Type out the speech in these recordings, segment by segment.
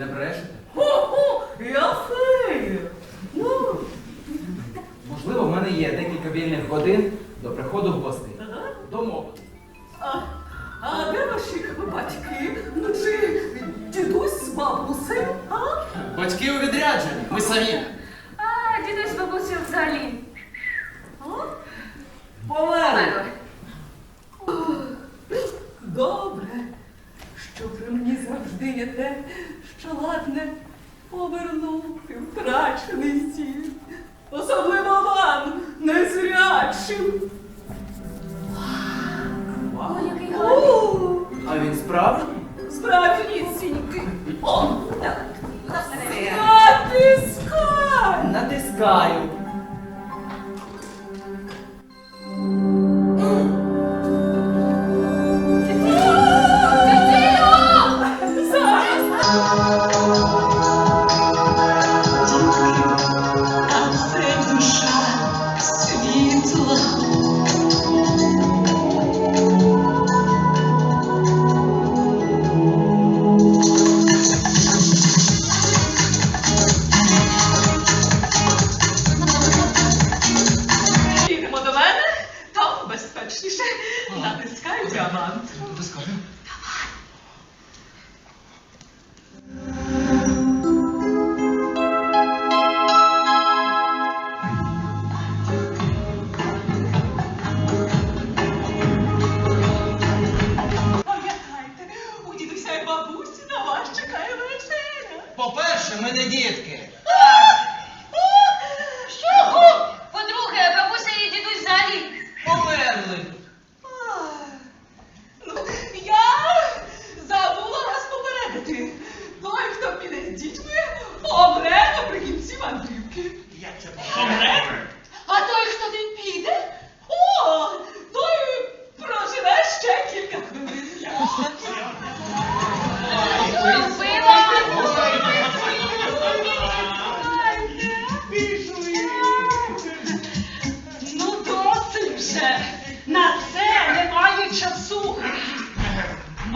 in the brush? Вау! О, який гарний! А він справжній? Справжнісінький. О, так. Натискай! Натискаю.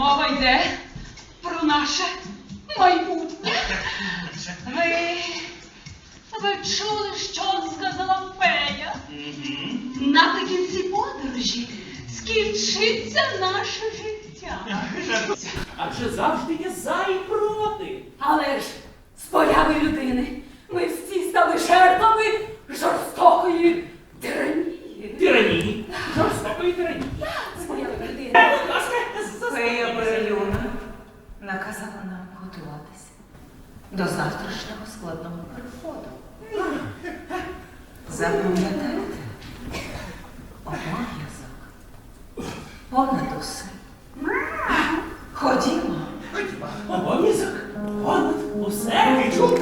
Мова йде про наше майбутнє. Ви ви чули, що сказала фея? Наприкінці подорожі скінчиться наше життя. Адже завжди є за і проти. Але ж з появи людини çok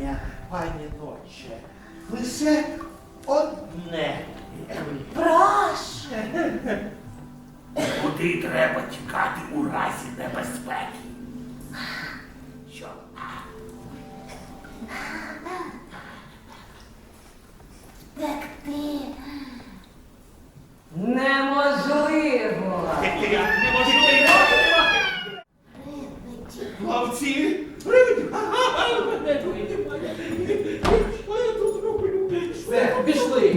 бажання, пані ноче, лише одне. Прошу. Куди треба тікати у разі небезпеки? Що? Так ти. Неможливо. Неможливо. Ловці! Привидів! Ага, мене тут немає! Що я тут роблю? Все, пішли!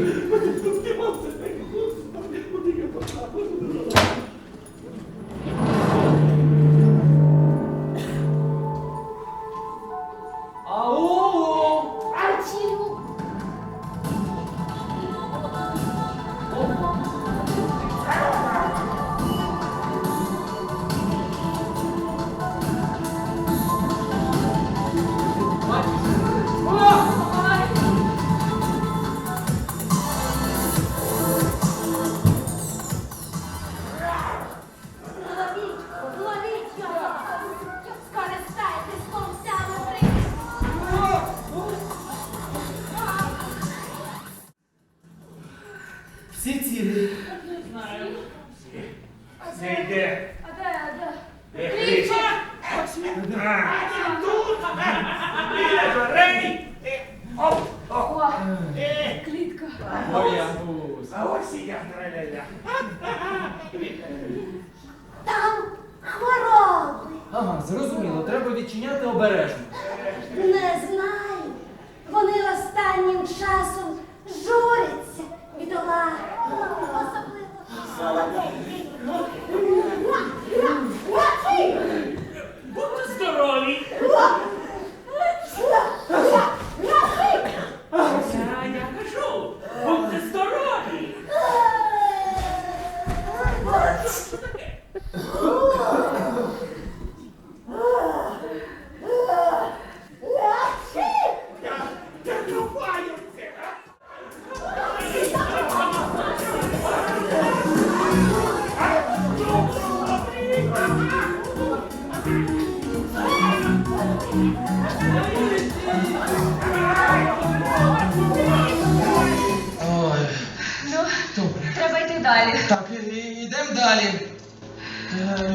Далі.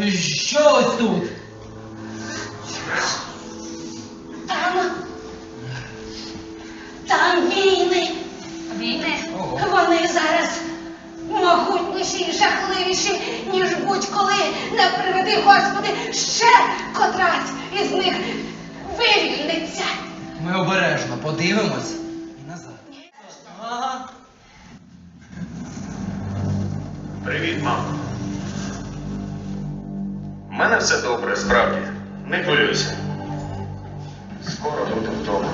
Е, Що ось тут? Там. Там війни. Війни. Ого. Вони зараз могутніші і жахливіші, ніж будь-коли. Не приведи, Господи, ще котрась із них вивільниться. Ми обережно подивимось і назад. Ага. Привіт, мамо. У мене все добре, справді. Не хвилюйся. Скоро буду вдома.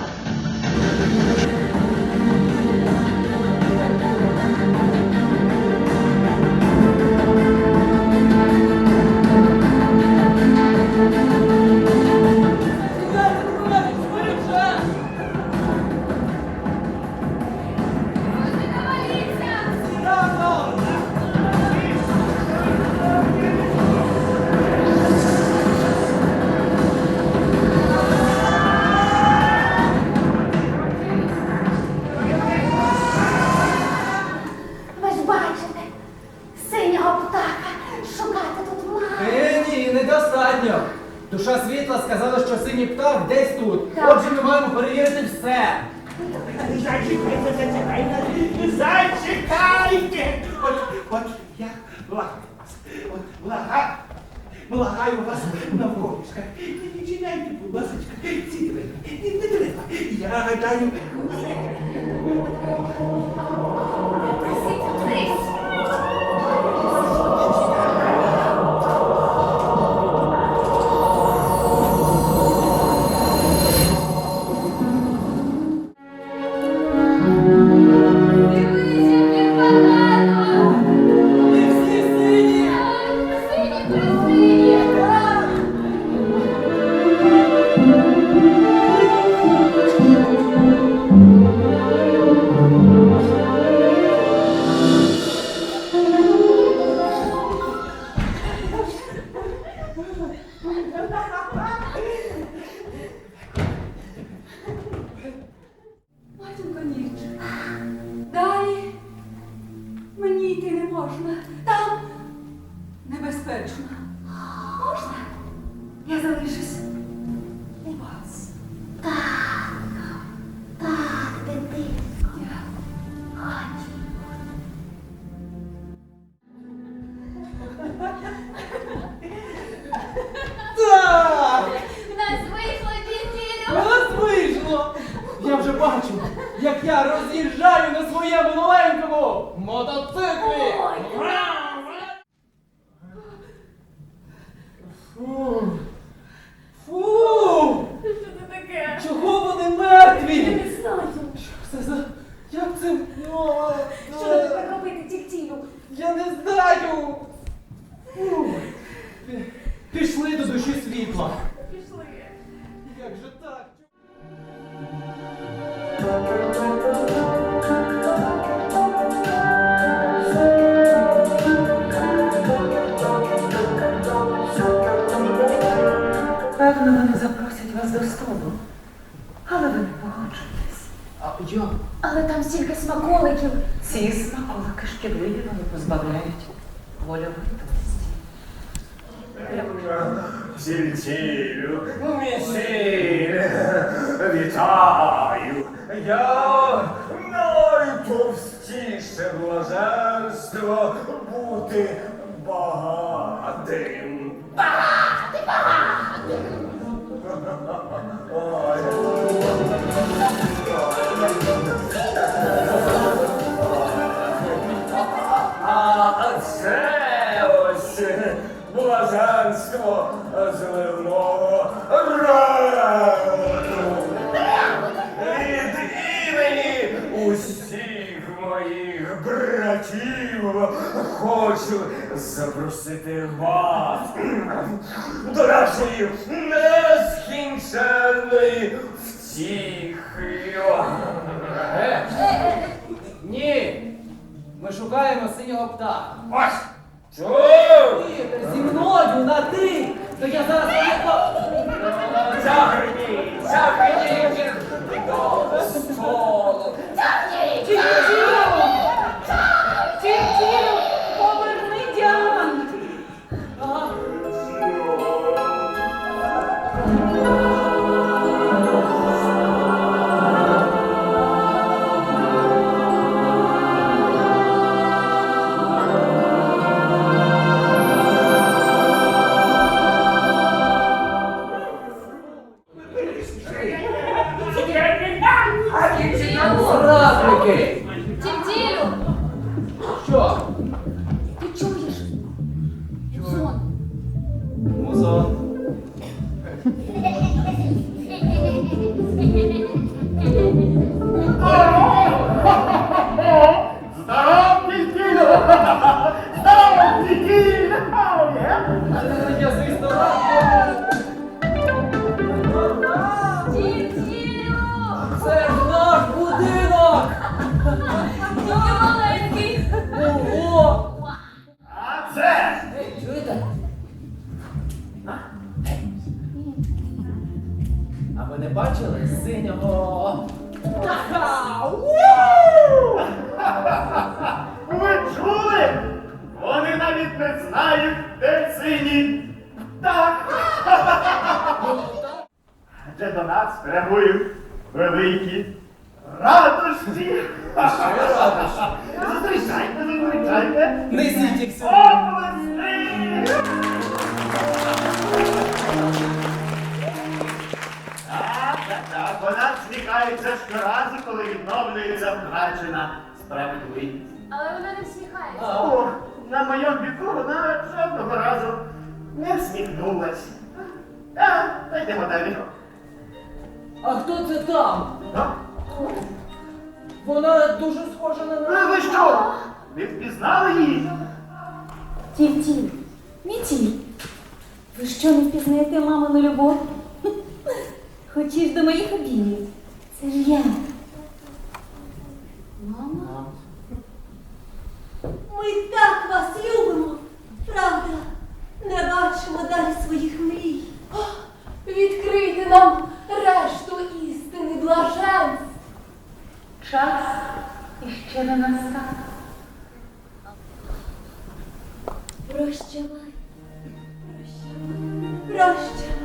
Так, столу. Але ви не погоджуєтесь. А як? Але там стільки смаколиків. Ці смаколики шкідливі вони позбавляють вольовитості. Сільцілю, місіль, вітаю. Я найтовстіше блаженство бути. Багатим, братів хочу запросити вас до нашої нескінченної втіхи. Е, Ні! Ми шукаємо синього птаха. Ось! Чув! Ти зі мною на ти! То я зараз тягніть їх до столу. Тім-тім, до великі радості. Зустрічайте, зустрічайте. Несіть їх сюди! Оплески! Так, так, так. Вона всміхається щоразу, коли відновлюється втрачена справедливість. Але вона не всміхається. О, на моєму віку вона жодного разу не всміхнулась. А, та йдемо далі. А хто це там? А? Вона дуже схожа на нас. ви що? Не впізнали її? Тім-тім, Мітій, ви що не впізнаєте мамину любов? Хочеш до моїх обіймів? Це ж я. Мама? Ми так вас любимо, правда? Не бачимо далі своїх мрій. Відкрийте нам решту błażeństw. Czas i ściele nastał. Proście maj, proście maj, proście maj.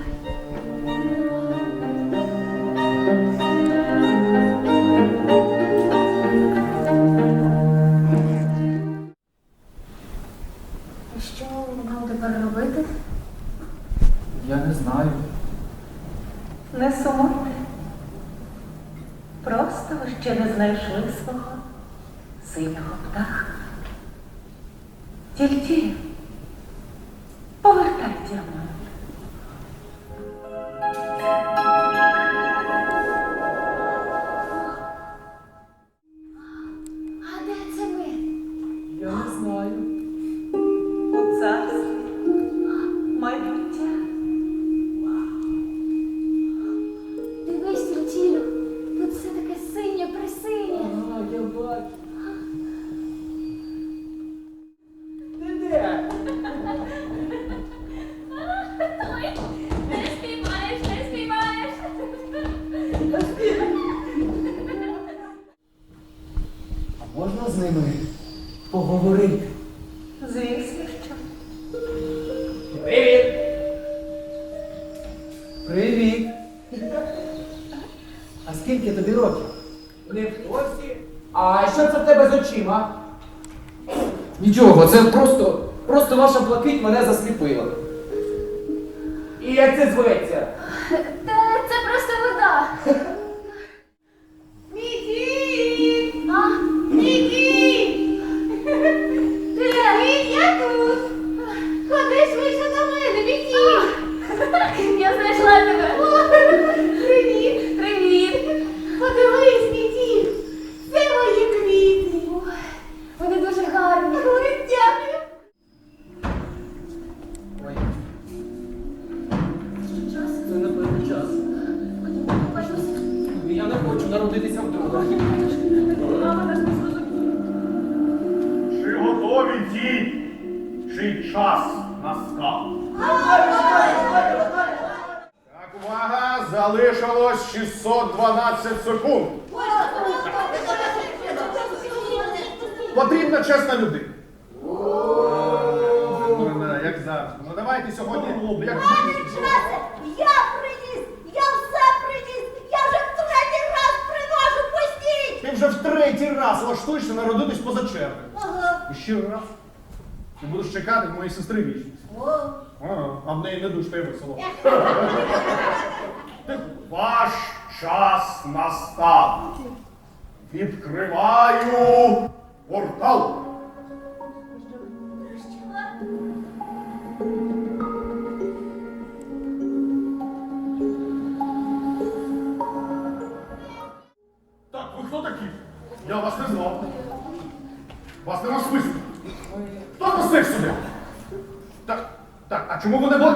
Знайшли свого синього птаха. Тільки повертайте діамант. Скільки тобі років? Не в курсі. А що це в тебе з очима? Нічого, це просто, просто ваша блакить мене засліпила. І як це зветься? Час настав? Так, увага! Залишилось 612 секунд. Потрібна чесна людина. Як завжди. Ну давайте сьогодні. Як... Я приніс! Я все приніс! Я вже в третій раз приношу, пустіть! Ти вже в третій раз влаштуєшся народитись поза черги. Ага. І ще раз. Ти будеш чекати в моєї сестри вічність. Ага, а в неї не душ, та й весело. Ваш час настав. Відкриваю портал. Так, а чому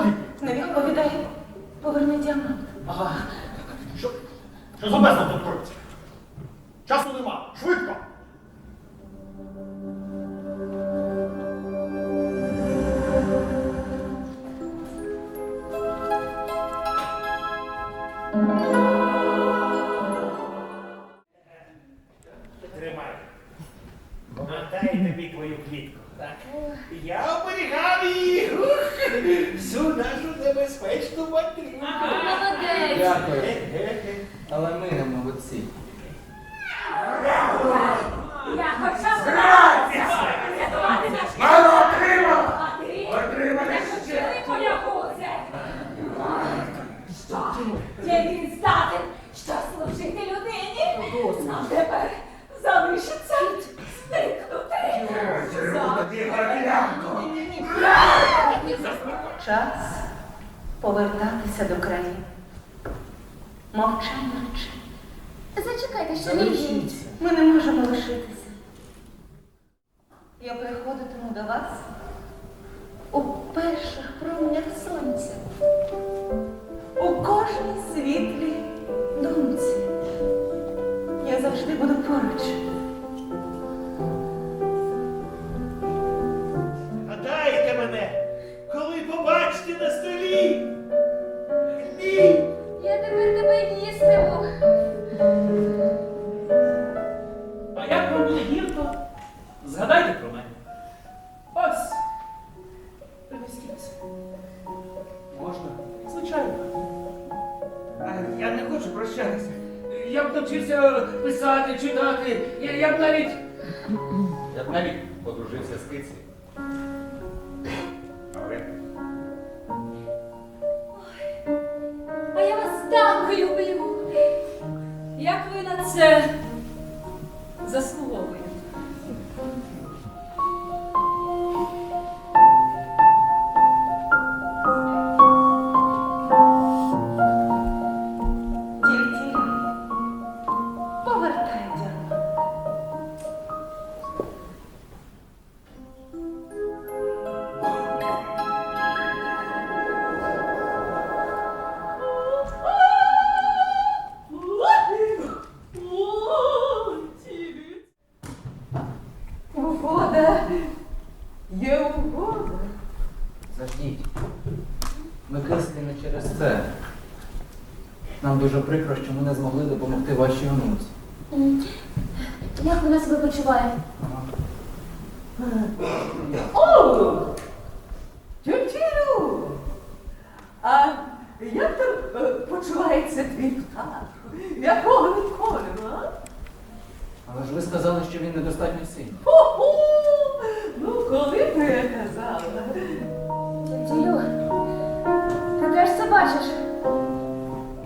Ні.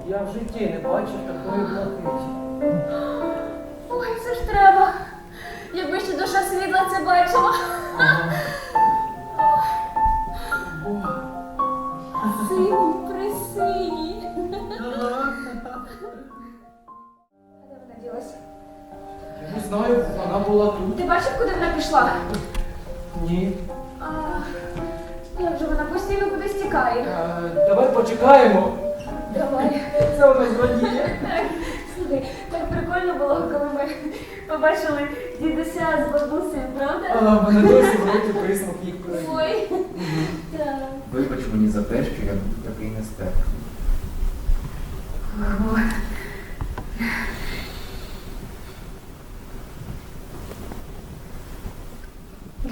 Я в житті не бачив такої блакиті. Ой, це ж треба. Якби ще душа світла це бачила. Синій, присиній. А де вона ділася? Я не знаю, вона була тут. Ти бачив, куди вона пішла? Ні. А, як же вона постійно кудись тікає? Е, давай почекаємо. Давай. Це вона зрадіє. Так, слухай, так прикольно було, коли ми побачили дідуся з бабусею, правда? А, мене досі в роті присмак їх перейде. Ой. Так. Вибач мені за те, що я був такий нестерпний.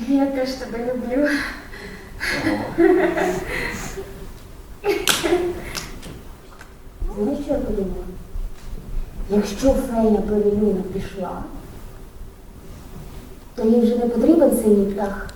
Я теж тебе люблю. я подумала? Якщо Феня Перелюна пішла, то їй вже не потрібен синій птах.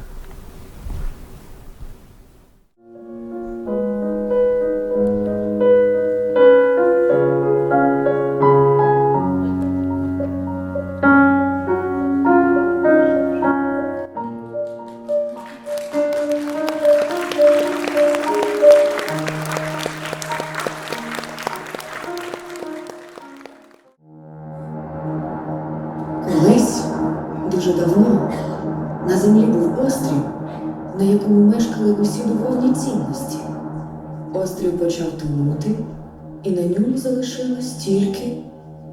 Залишилась тільки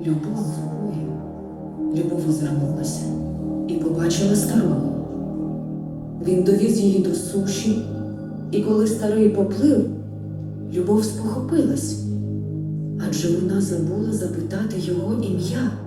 любов. Любов озирнулася і побачила старого. Він довіз її до суші, і коли старий поплив, любов спохопилась, адже вона забула запитати його ім'я.